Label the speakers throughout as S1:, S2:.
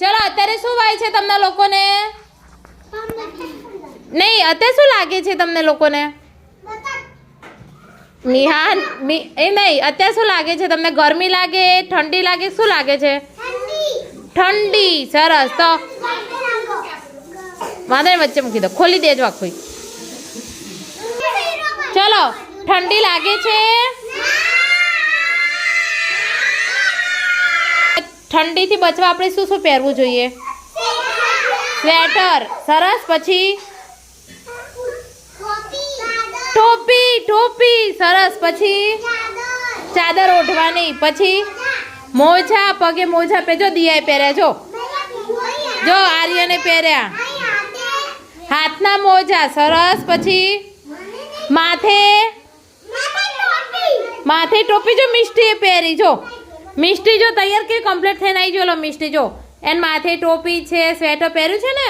S1: ચલો, અત્યારે શું વાય છે તમને લોકોને? નહીં, અત્યારે શું લાગે છે તમને લોકોને? નિહાન એ નહીં, અત્યારે શું લાગે છે તમને? ગરમી લાગે, ઠંડી લાગે, શું લાગે છે? ઠંડી, સરસ. તો વાંધો વચ્ચે મૂકી દો, ખોલી દેજો આખું. ચલો, ઠંડી લાગે છે. ઠંડીથી બચવા આપણે શું શું પહેરવું જોઈએ? સ્વેટર. સરસ. પછી? ટોપી. ટોપી. સરસ. પછી? ચાદર ઓઢવાની. પછી? મોજા. પગે મોજા પહેરજો. દિયાએ પહેર્યા. જો. જો, આર્યને પહેર્યા. હાથના મોજા. સરસ. પછી? માથે? માથે ટોપી. જો મિષ્ટીએ પહેરી. જો. મિષ્ટી જો તૈયાર કે કમ્પ્લીટ થઈને આવી જો મિષ્ટી જો. એન માથે ટોપી છે, સ્વેટર પહેર્યું છે ને?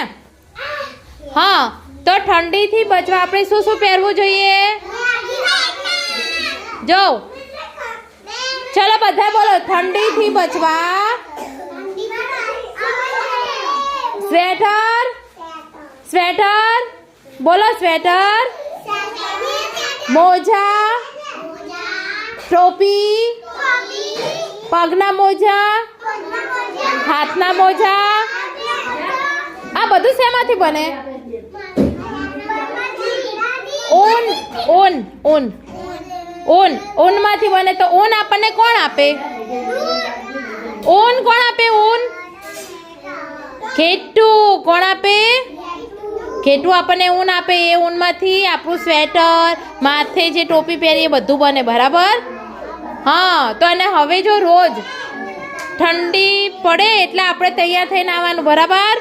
S1: હા, તો ઠંડીથી બચવા આપણે શું શું પહેરવું જોઈએ? જો. ચલો બધા બોલો, ઠંડીથી બચવા સ્વેટર? સ્વેટર? બોલો સ્વેટર? મોજા? ટોપી? પગના મોજા? હાથના મોજા? આ બધું શેમાંથી બને? ઊન ઊન ઊન. ઊન, ઊનમાંથી બને તો ઊન આપણને કોણ આપે? ઊન કોણ આપે ઊન? ખેટું કોણ આપે? ખેટું આપણને ઊન આપે. એ ઊનમાંથી આપણું સ્વેટર, માથે જે ટોપી પહેરી એ બધું બને. બરાબર? હા તો અને હવે જો રોજ ઠંડી પડે એટલે આપણે તૈયાર થઈને આવવાનું બરાબર?